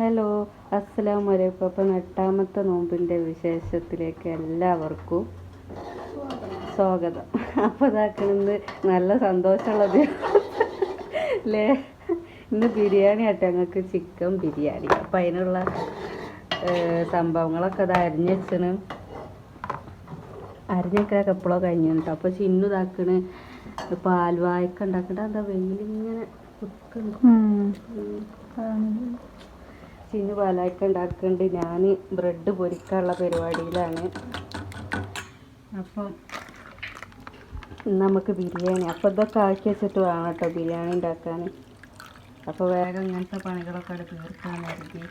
Hello അസ്സലാം വലൈക്കും അപ്പം എട്ടാമത്തെ നോമ്പിന്റെ വിശേഷത്തിലേക്ക് എല്ലാവർക്കും സ്വാഗതം. അപ്പോൾ ഇതാക്കണത് നല്ല സന്തോഷമുള്ളത് അല്ലേ ഇന്ന് ബിരിയാണി ആട്ടെ. ഞങ്ങൾക്ക് ചിക്കൻ ബിരിയാണി. അപ്പം അതിനുള്ള സംഭവങ്ങളൊക്കെ അത് അരിഞ്ഞ് വെച്ചണ്. അരിഞ്ഞൊക്കെ എപ്പോഴോ കഴിഞ്ഞു കേട്ടോ അപ്പോൾ ചിന്നു ഇതാക്കണ് പാൽവായൊക്കെ ഉണ്ടാക്കണ്ട. എന്താ വെയിലിങ്ങനെ കുത്തുന്നു ചിന്നു പാലായൊക്കെ ഉണ്ടാക്കുന്നുണ്ട് ഞാൻ ബ്രെഡ് പൊരിക്കാനുള്ള പരിപാടിയിലാണ്. അപ്പം നമുക്ക് ബിരിയാണി. അപ്പോൾ ഇതൊക്കെ ആക്കി വെച്ചിട്ട് വേണം കേട്ടോ ബിരിയാണി ഉണ്ടാക്കാൻ. അപ്പോൾ വേഗം ഇങ്ങനത്തെ പണികളൊക്കെ അവിടെ തീർക്കാൻ കരുതി.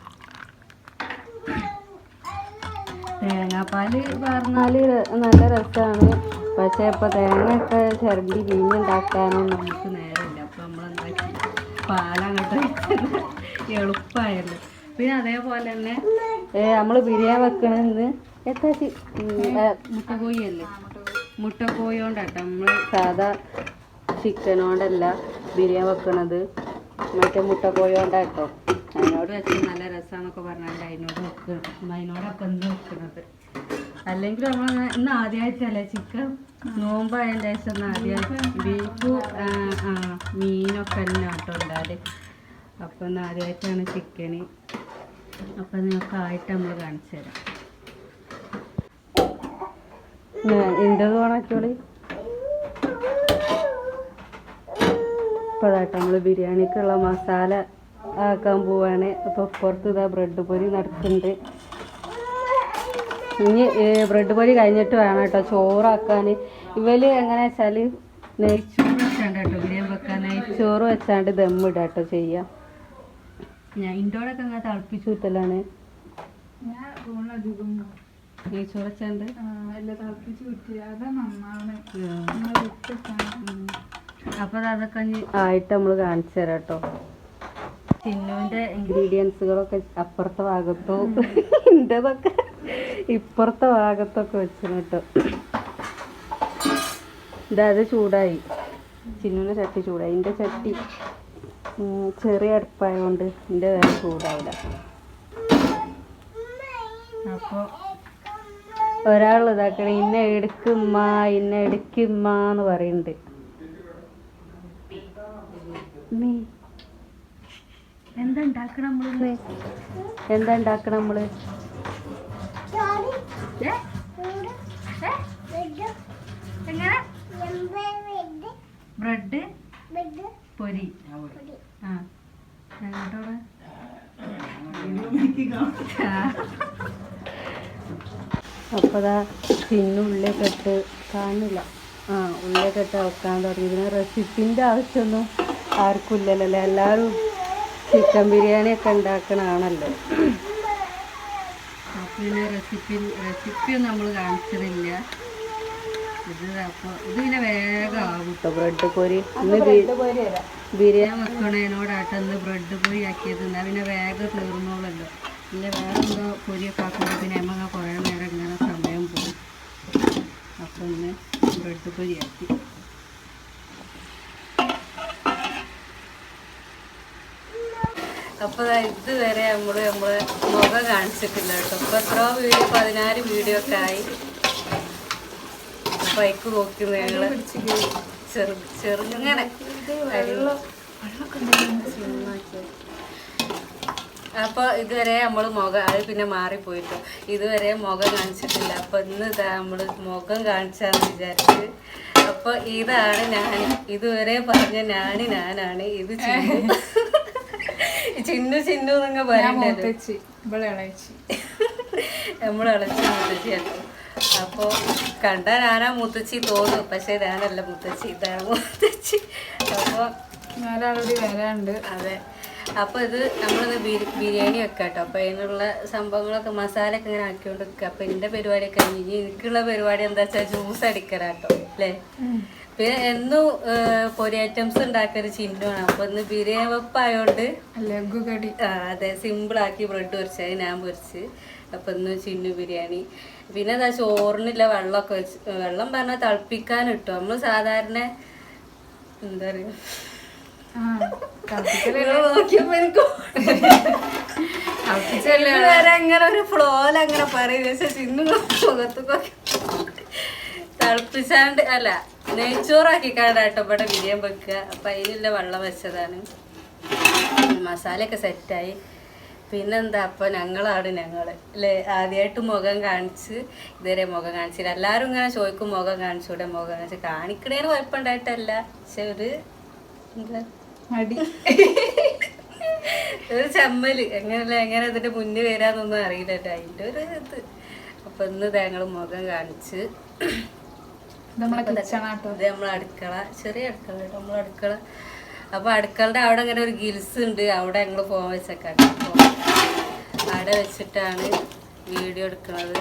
തേങ്ങാപ്പാൽ പറഞ്ഞാൽ നല്ല രസമാണ് പക്ഷേ ഇപ്പോൾ തേങ്ങയൊക്കെ ചിരണ്ടി വീഞ്ഞുണ്ടാക്കാനും നമുക്ക് നേരമില്ല. അപ്പോൾ നമ്മൾ എന്താ പാലങ്ങോട്ട് എളുപ്പമായല്ലോ പിന്നെ അതേപോലെ തന്നെ നമ്മൾ ബിരിയാണി വെക്കണത് എത്താ മുട്ട മുട്ടക്കോഴി അല്ലേ മുട്ടക്കോഴി കൊണ്ടാട്ടോ നമ്മൾ സാധാ ചിക്കനോണ്ടല്ല ബിരിയാണി വെക്കണത്. മറ്റേ മുട്ടക്കോഴി കൊണ്ടാട്ടോ അതിനോട് വെച്ച് നല്ല രസമാണെന്നൊക്കെ പറഞ്ഞാൽ അതിനോട് വെക്കുക അതിനോടൊക്കെ എന്ത് വെക്കണത്. അല്ലെങ്കിൽ നമ്മൾ ഇന്ന് ആദ്യമായിട്ടല്ലേ ചിക്കൻ നോമ്പായതിന്റെ ശേഷം ഒന്ന് ആദ്യമായിട്ട് ബീഫ് ആ മീനൊക്കെ തന്നെ കേട്ടോ ഉണ്ടാൽ അപ്പം ഇന്ന് ആദ്യമായിട്ടാണ് ചിക്കന് അപ്പം നിങ്ങൾക്ക് ആയിട്ട് നമ്മൾ കാണിച്ചു തരാം. ഇന്റത് ഓണാക്കിയോളി ഇപ്പോൾ അതാട്ടോ നമ്മൾ ബിരിയാണിക്കുള്ള മസാല ആക്കാൻ പോവാണ്. അപ്പോൾ പുറത്ത് ഇതാ ബ്രെഡ് പൊരി നടക്കുന്നുണ്ട്. ഇനി ബ്രെഡ് പൊരി കഴിഞ്ഞിട്ട് വേണം കേട്ടോ ചോറാക്കാൻ ഇവൽ എങ്ങനെ വെച്ചാൽ നെയ്ച്ചോറ് വെച്ചാണ്ട് കേട്ടോ ബിരിയാണി വെക്കാൻ നെയ്ച്ചോറ് വെച്ചാണ്ട് ദമ്മിടാട്ടോ ചെയ്യാം. ഞാൻ ഇൻഡോടൊക്കെ അങ്ങനെ തിളപ്പിച്ചു വിട്ടലാണ്. ഞാൻ റൂമിലധികം നെയ്ച്ചോറ് വെച്ചാണ്ട് എല്ലാം തിളപ്പിച്ച് കിട്ടി അതാ നന്നാണ് അപ്പോൾ അതൊക്കെ ആയിട്ട് നമ്മൾ കാണിച്ചു തരാം കേട്ടോ. ചിന്നുവിന്റെ ഇൻഗ്രീഡിയൻസുകളൊക്കെ അപ്പുറത്തെ ഭാഗത്തോ എന്റേതൊക്കെ ഇപ്പുറത്തെ ഭാഗത്തൊക്കെ വെച്ചിരുന്നു കേട്ടോ. ഇതാ അത് ചൂടായി. ചിന്നുവിന്റെ ചട്ടി ചൂടായി. എന്റെ ചട്ടി ചെറിയ അടുപ്പായതുകൊണ്ട് എന്റെ വേറെ ചൂടാവില്ല അപ്പോൾ ഒരാൾ ഇതാക്കണം ഇന്നെ എടുക്കുമ്മ ഇന്നെ എടുക്കുമ്മ എന്ന് പറയുന്നുണ്ട് എന്താ ഉണ്ടാക്കണം നമ്മൾ? എന്താ ഉണ്ടാക്കണം നമ്മൾ? ഏ? ഏ? എങ്ങനെ? ബ്രെഡ്? പൊരി. ആ ഞങ്ങോട്ടോടെ അപ്പതാ പിന്നെ ഉള്ളിയൊക്കെ ഇട്ട് കാണില്ല ആ ഉള്ളിലെ ഇട്ട് വെക്കാൻ തുടങ്ങി. പിന്നെ റെസിപ്പിന്റെ ആവശ്യമൊന്നും ആർക്കും ഇല്ലല്ലോ അല്ലേ എല്ലാവരും ചിക്കൻ ബിരിയാണി ഒക്കെ ഉണ്ടാക്കണാണല്ലോ അപ്പോൾ പിന്നെ റെസിപ്പി റെസിപ്പിയൊന്നും നമ്മൾ കാണിച്ചതില്ല. ഇത് ഇത് പിന്നെ വേഗം ആവും. കേട്ടോ ബ്രെഡ് പൊരി. ബിരിയാണി വെക്കണതിനോടാട്ടോ ഇന്ന് ബ്രെഡ് പൊരി ആക്കിയത് എന്നാൽ പിന്നെ വേഗം തീർന്നോളല്ലോ പിന്നെ വേറെ എന്തോ പൊരിയൊക്കെ ആക്കുമ്പോൾ പിന്നെ നമ്മൾ കുറേ നേരം ഇങ്ങനെ സമയം പോകും അപ്പം ഇന്ന് ബ്രെഡ് പൊരിയാക്കി. അപ്പോൾ ഇതുവരെ നമ്മൾ നമ്മൾ മുഖം കാണിച്ചിട്ടില്ല കേട്ടോ. ഇപ്പോൾ എത്രയോ വീഡിയോ പതിനാറ് വീഡിയോ ഒക്കെ ആയി. ബൈക്ക് നോക്കി അപ്പൊ ചെറു ചെറുങ്ങനെ അപ്പോൾ ഇതുവരെ നമ്മൾ മുഖം അത് പിന്നെ മാറിപ്പോയിട്ടു. ഇതുവരെ മുഖം കാണിച്ചിട്ടില്ല. അപ്പോൾ ഇന്ന് ഇതാ നമ്മൾ മുഖം കാണിച്ചാന്ന് വിചാരിച്ച്. അപ്പോൾ ഇതാണ് ഞാൻ ഇതുവരെ പറഞ്ഞ ഞാൻ ഞാനാണ്. ഇത് ചിന്നു. ചിന്നു ചിന്നു ഞാൻ പറയണ്ടല്ലോ മൂത്തച്ചി നമ്മൾ ഇളച്ചി മുത്തച്ചിയാട്ടോ അപ്പോൾ കണ്ട ഞാനാ മുത്തച്ചി തോന്നും. പക്ഷേ ഞാനല്ല മുത്തച്ചി ഇതാണ് മുത്തച്ചി. അപ്പോൾ നാലാളൂടി വരാണ്ട് അതെ. അപ്പോൾ ഇത് നമ്മളിത് ബിരി- ബിരിയാണി വെക്കാം കേട്ടോ അപ്പോൾ അതിനുള്ള സംഭവങ്ങളൊക്കെ മസാലയൊക്കെ ഇങ്ങനെ ആക്കിക്കൊണ്ട് വെക്കുക അപ്പോൾ എന്റെ പരിപാടിയൊക്കെ കഴിഞ്ഞ് എനിക്കുള്ള പരിപാടി എന്താ വെച്ചാൽ ജ്യൂസ് അടിക്കലാട്ടോ. അല്ലേ? പിന്നെ എന്നും പൊരി ഐറ്റംസ് ഉണ്ടാക്കുന്ന ചിഹ്നമാണ് അപ്പോൾ ഇന്ന് ബിരിയാണി വെപ്പായോണ്ട് ലഘു കടി ആ, അതെ സിമ്പിളാക്കി ബ്രെഡ് പൊരിച്ചത് ഞാൻ പൊരിച്ച്. അപ്പം ഇന്ന് ചിന്നു ബിരിയാണി. പിന്നെ എന്താ ചോറിനില്ല വെള്ളമൊക്കെ വെച്ച് വെള്ളം പറഞ്ഞാൽ തിളപ്പിക്കാൻ ഇട്ടു നമ്മൾ സാധാരണ എന്താ പറയുക നോക്കിയപ്പോ എനിക്ക് അങ്ങനെ ഒരു ഫ്ലോയിൽ അങ്ങനെ പറയുന്നത് ചിന്നു മുഖത്തൊക്കെ തിളപ്പിച്ചാണ്ട് അല്ല നെയ്ച്ചോറാക്കി കാണ്ടാട്ടോ ഇവിടെ ബിരിയാണി വെക്കുക. അപ്പൊ അതിലുള്ള വെള്ളം വെച്ചതാണ്. മസാലയൊക്കെ സെറ്റായി പിന്നെന്താ അപ്പൊ ഞങ്ങളാണ് ഞങ്ങൾ അല്ലേ ആദ്യമായിട്ട് മുഖം കാണിച്ച് ഇതുവരെ മുഖം കാണിച്ചില്ല. എല്ലാവരും ഇങ്ങനെ ചോദിക്കും മുഖം കാണിച്ചൂടെ? മുഖം കാണിച്ച്? കാണിക്കണേന് കുഴപ്പമുണ്ടായിട്ടല്ല. പക്ഷെ ഒരു എന്താ? മടി. ഒരു ചമ്മൽ. എങ്ങനെയല്ല എങ്ങനെ അതിന്റെ മുന്നിൽ വരാന്നൊന്നും അറിയില്ലട്ടോ അതിന്റെ ഒരു ഇത്. അപ്പൊ ഇന്ന് ഞങ്ങൾ മുഖം കാണിച്ച്. ഇത് നമ്മളെ അടുക്കള ചെറിയ അടുക്കള കേട്ടോ നമ്മളെ അടുക്കള. അപ്പൊ അടുക്കളയുടെ അവിടെ അങ്ങനെ ഒരു ഗിൽസ് ഉണ്ട്. അവിടെ ഞങ്ങൾ ഫോൺ വെച്ചേക്കാട്ടോ. അവിടെ വെച്ചിട്ടാണ് വീഡിയോ എടുക്കുന്നത്.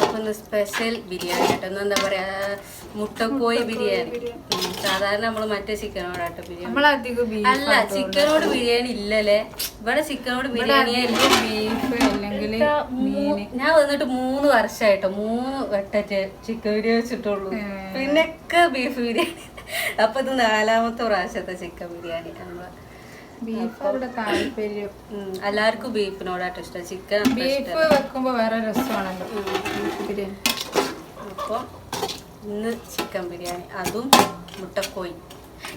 അപ്പൊ ഒന്ന് സ്പെഷ്യൽ ബിരിയാണി കേട്ടോ എന്താ പറയാ മുട്ടക്കോയി ബിരിയാണി. സാധാരണ നമ്മൾ മറ്റേ ചിക്കനോടാട്ടോ ബിരിയാണി. അല്ല ചിക്കനോട് ബിരിയാണി ഇല്ലല്ലേ? ഇവിടെ ചിക്കനോട് ബിരിയാണി ബീഫ് അല്ലെങ്കിൽ ഞാൻ വന്നിട്ട് മൂന്ന് വർഷമായിട്ടോ മൂന്ന് വട്ടറ്റ് ചിക്കൻ ബിരിയാണി വെച്ചിട്ടുള്ളൂ. പിന്നൊക്കെ ബീഫ് ബിരിയാണി. അപ്പൊ ഇത് നാലാമത്തെ പ്രാവശ്യത്തെ ചിക്കൻ ബിരിയാണി നമ്മൾ. ബീഫ് അവിടെ താല്പര്യം. എല്ലാവർക്കും ബീഫിനോടാട്ടോ ഇഷ്ടം. ചിക്കൻ ബീഫ് വെക്കുമ്പോ വേറെ രസമാണല്ലോ. ബിരിയാണി. അപ്പൊ ഇന്ന് ചിക്കൻ ബിരിയാണി അതും മുട്ടക്കോയി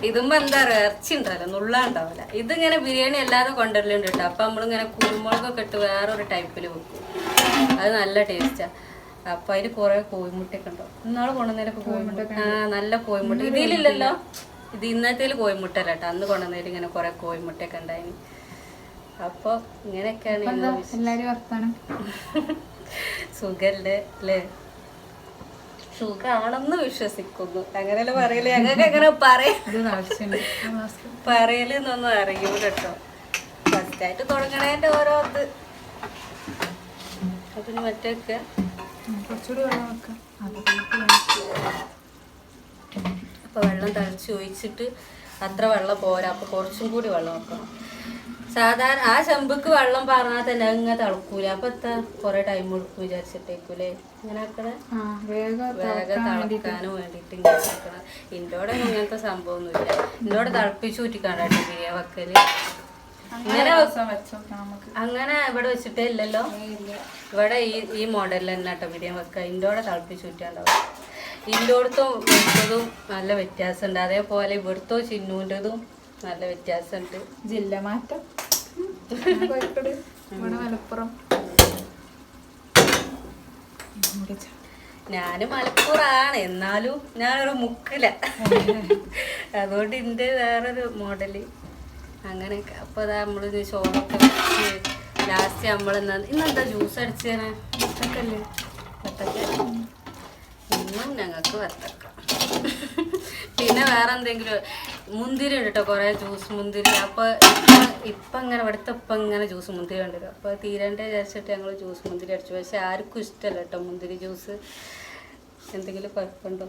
ഇതുമ്പോ എന്താ പറയുക ഇറച്ചി ഉണ്ടാവില്ല നുള്ളാണ്ടാവില്ല ഇതിങ്ങനെ ബിരിയാണി അല്ലാതെ കൊണ്ടുവരലുണ്ട് കേട്ടോ. അപ്പൊ നമ്മളിങ്ങനെ കുരുമുളകൊക്കെ ഇട്ട് വേറൊരു ടൈപ്പിൽ വെക്കും. അത് നല്ല ടേസ്റ്റാ. അപ്പൊ അതിൽ കുറെ കോഴിമുട്ടയൊക്കെ ഉണ്ടോ? ഇന്നാൾ കൊണ്ടുവന്നതിലൊക്കെ കോഴിമുട്ട ആ നല്ല കോഴിമുട്ട. ഇതിലില്ലല്ലോ? ഇത് ഇന്നത്തേൽ കോഴിമുട്ട കേട്ടോ. അന്ന് കൊണ്ടുവന്നതിൽ ഇങ്ങനെ കുറെ കോഴിമുട്ടയൊക്കെ ഉണ്ടായിന്. അപ്പൊ ഇങ്ങനെയൊക്കെയാണ് എല്ലാവരും വർത്താനം? സുഖല്ലേ? അല്ലേ? സുഖാണെന്ന് വിശ്വസിക്കുന്നു. അങ്ങനെയല്ല പറയൽ? ഞങ്ങൾക്ക് എങ്ങനെ പറയാ പറയൽ എന്നൊന്നും അറിയൂല കേട്ടോ ഫസ്റ്റ് ആയിട്ട് തുടങ്ങണേന്റെ ഓരോ ഇത്. അതിന് മറ്റൊക്കെ കുറച്ചുകൂടി വെള്ളം വെക്കാം അപ്പൊ വെള്ളം തളിച്ച് ഒഴിച്ചിട്ട് അത്ര വെള്ളം പോരാ. അപ്പോൾ കുറച്ചും കൂടി വെള്ളം വെക്കണം. സാധാരണ ആ ചെമ്പക്ക് വെള്ളം പറഞ്ഞാൽ തന്നെ അങ്ങനെ തിളക്കൂല. അപ്പൊ എത്താ കൊറേ ടൈം എടുക്കും വിചാരിച്ചിട്ടേക്കൂലേ ഇങ്ങനെ ആക്കണേ? വേഗം തളക്കാനും വേണ്ടിട്ട്. ഇങ്ങനെ വെക്കണം ഇന്നോടെ ഇങ്ങനത്തെ സംഭവമൊന്നുമില്ല. ഇന്നോടെ തിളപ്പിച്ച് ഊറ്റിക്കാണ്ടായിട്ട് ബിരിയാ വെക്കൽ. നമുക്ക്. അങ്ങനെ ഇവിടെ വെച്ചിട്ടേ ഇല്ലല്ലോ? ഇവിടെ ഈ ഈ മോഡലിൽ തന്നെ കേട്ടോ ബിരിയാണി വെക്കുക ഇന്നോടെ തിളപ്പിച്ച് ഊറ്റാണ്ടാവും ഇന്റോടത്തും വെച്ചതും നല്ല വ്യത്യാസമുണ്ട്. അതേപോലെ ഇവിടുത്തോ ചിന്നൂന്റെതും നല്ല വ്യത്യാസമുണ്ട്. ജില്ല മാറ്റം. മലപ്പുറം. ഞാൻ മലപ്പുറാണ്. എന്നാലും ഞാനൊരു മുക്കില. അതുകൊണ്ട് എന്റെ വേറൊരു മോഡൽ. അങ്ങനെയൊക്കെ. അപ്പോൾ അതാ നമ്മൾ ചോറൊക്കെ വെച്ച് ലാസ്റ്റ് നമ്മൾ ഇന്നെന്താ ജ്യൂസ് അടിച്ചേനെ? ഇതൊക്കെയല്ലേ വത്തക്ക ഇന്നും ഞങ്ങൾക്ക് വത്തക്ക. പിന്നെ വേറെ എന്തെങ്കിലും മുന്തിരി ഉണ്ട് കേട്ടോ കുറേ ജ്യൂസ് മുന്തിരി. അപ്പോൾ ഇപ്പം ഇങ്ങനെ ഇവിടുത്തെ ഇപ്പം ഇങ്ങനെ ജ്യൂസ് മുന്തിരി ഉണ്ട് അപ്പോൾ തീരണ്ടേ വിചാരിച്ചിട്ട് ഞങ്ങൾ ജ്യൂസ് മുന്തിരി അടിച്ചു. പക്ഷേ ആർക്കും ഇഷ്ടമല്ല കേട്ടോ മുന്തിരി ജ്യൂസ് എന്തെങ്കിലും കുഴപ്പമുണ്ടോ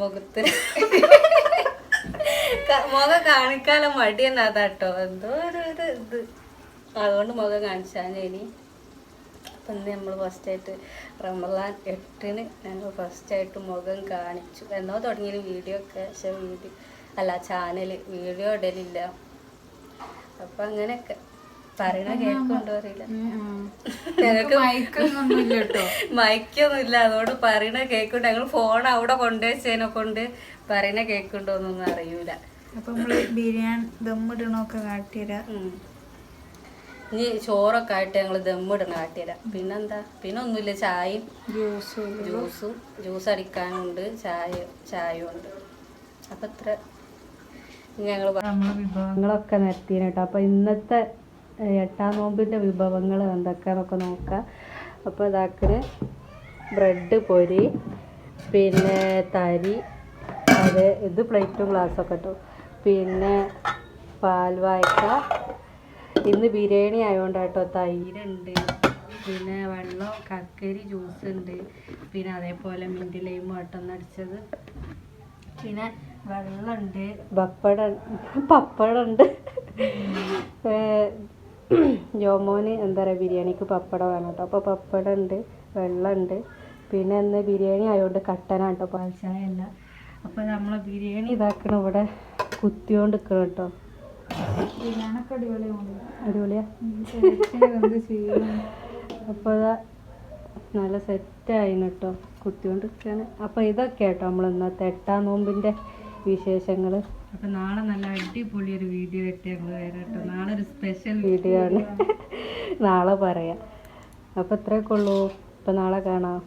മുഖത്ത്. മുഖം കാണിക്കാനുള്ള മടി തന്നെ അതാട്ടോ എന്തോ ഒരു ഇത് അതുകൊണ്ട് മുഖം കാണിച്ചാൽ ഇനി. അപ്പം ഇന്ന് നമ്മൾ ഫസ്റ്റായിട്ട് റമലാൻ എട്ടിന് ഞങ്ങൾ ഫസ്റ്റായിട്ട് മുഖം കാണിച്ചു. എന്നോ തുടങ്ങിയ വീഡിയോ ഒക്കെ. പക്ഷേ വീഡിയോ അല്ല ചാനൽ വീഡിയോ ഇടലില്ല. അപ്പം അങ്ങനെയൊക്കെ. പറയണ കേൾക്കുന്നുണ്ടോ അറിയില്ല. ഞങ്ങൾക്ക് മയക്കൊന്നും ഇല്ല കേട്ടോ. മൈക്കൊന്നും ഇല്ല അതുകൊണ്ട് പറയണ കേൾക്കുണ്ട് ഞങ്ങൾ ഫോൺ അവിടെ കൊണ്ടുവച്ചതിനെ കൊണ്ട് പറയണ കേൾക്കുന്നുണ്ടോ എന്നൊന്നും അറിയൂല. അപ്പൊ നമ്മൾ ബിരിയാണി ദമ്മിടണൊക്കെ കാട്ടിയരാ. ഇനി ചോറൊക്കെ ആയിട്ട് ഞങ്ങൾ ദമ്മിടണ കാട്ടിത്തരാം പിന്നെന്താ? പിന്നെ ഒന്നുമില്ല ചായയും ജ്യൂസും ജ്യൂസും ജ്യൂസ് അടിക്കാനുണ്ട് ചായ ചായയും ഉണ്ട്. അപ്പം ഇത്ര. ഞങ്ങൾ വിഭവങ്ങളൊക്കെ നിർത്തിയാണ് കേട്ടോ അപ്പോൾ ഇന്നത്തെ എട്ടാം നോമ്പിന്റെ വിഭവങ്ങൾ എന്തൊക്കെയാണെന്നൊക്കെ നോക്കാം. അപ്പോൾ ഇതാക്കിന് ബ്രെഡ് പൊരി പിന്നെ തരി അത് ഇത് പ്ലേറ്റും ഗ്ലാസ്സൊക്കെ കേട്ടോ പിന്നെ പാൽവായ്ക്ക ഇന്ന് ബിരിയാണി ആയതുകൊണ്ട് കേട്ടോ തൈരുണ്ട് പിന്നെ വെള്ളം കക്കരി ജ്യൂസ് ഉണ്ട്. പിന്നെ അതേപോലെ മിന്റ് ലൈം വട്ടന്നടിച്ചത് പിന്നെ വെള്ളമുണ്ട് പപ്പടം പപ്പടമുണ്ട് ജോമോന് എന്താ പറയുക ബിരിയാണിക്ക് പപ്പടം വേണം കേട്ടോ അപ്പോൾ പപ്പടുണ്ട് വെള്ളമുണ്ട് പിന്നെ ഇന്ന് ബിരിയാണി ആയതുകൊണ്ട് കട്ടനാട്ടോ. കേട്ടോ പാൽച്ചായ അല്ല. അപ്പോൾ നമ്മളെ ബിരിയാണി ഇതാക്കണം ഇവിടെ കുത്തിയോണ്ട് നിൽക്കണം കേട്ടോ അടിപൊളിയാ. അപ്പോൾ നല്ല സെറ്റായിന് കേട്ടോ കുത്തിക്കൊണ്ടിരിക്കുകയാണ് അപ്പോൾ ഇതൊക്കെ കേട്ടോ നമ്മൾ ഇന്നത്തെ എട്ടാം നോമ്പിന്റെ വിശേഷങ്ങൾ അപ്പോൾ നാളെ നല്ല അടിപൊളി ഒരു വീഡിയോ ആയിട്ട് ഞങ്ങൾ വരാം കേട്ടോ നാളെ ഒരു സ്പെഷ്യൽ വീഡിയോ ആണ്. നാളെ പറയാം. അപ്പോൾ ഇത്രയൊക്കെ ഉള്ളൂ. അപ്പോൾ നാളെ കാണാം.